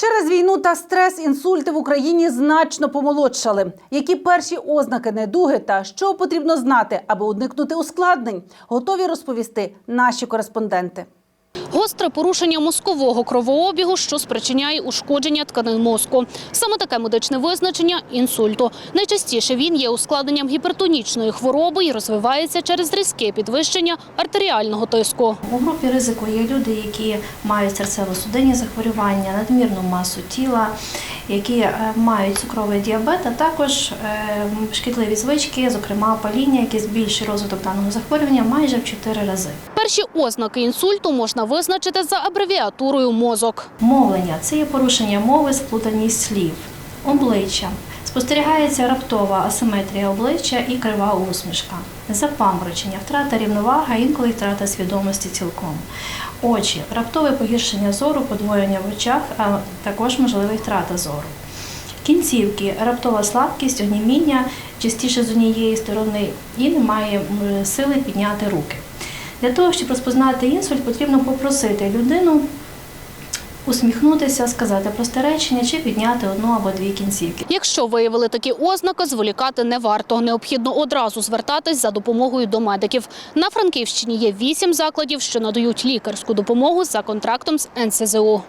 Через війну та стрес інсульти в Україні значно помолодшали. Які перші ознаки недуги та що потрібно знати, аби уникнути ускладнень, готові розповісти наші кореспонденти. Гостре порушення мозкового кровообігу, що спричиняє ушкодження тканин мозку. Саме таке медичне визначення інсульту. Найчастіше він є ускладненням гіпертонічної хвороби і розвивається через різке підвищення артеріального тиску. У групі ризику є люди, які мають серцево-судинні захворювання, надмірну масу тіла, які е, мають цукровий діабет, а також е, шкідливі звички, зокрема паління, які збільшує розвиток даного захворювання майже в 4 рази. Перші ознаки інсульту можна визначити за абревіатурою мозок. Мовлення це є порушення мови, сплутаність слів, обличчя. Спостерігається раптова асиметрія обличчя і крива усмішка, запаморочення, втрата рівноваги, інколи втрата свідомості цілком. Очі, раптове погіршення зору, подвоєння в очах, а також можлива втрата зору. Кінцівки, раптова слабкість, оніміння, частіше з однієї сторони, і немає сили підняти руки. Для того, щоб розпознати інсульт, потрібно попросити людину усміхнутися, сказати просте речення чи підняти одну або дві кінцівки. Якщо виявили такі ознаки, зволікати не варто. Необхідно одразу звертатись за допомогою до медиків. На Франківщині є вісім закладів, що надають лікарську допомогу за контрактом з НСЗУ.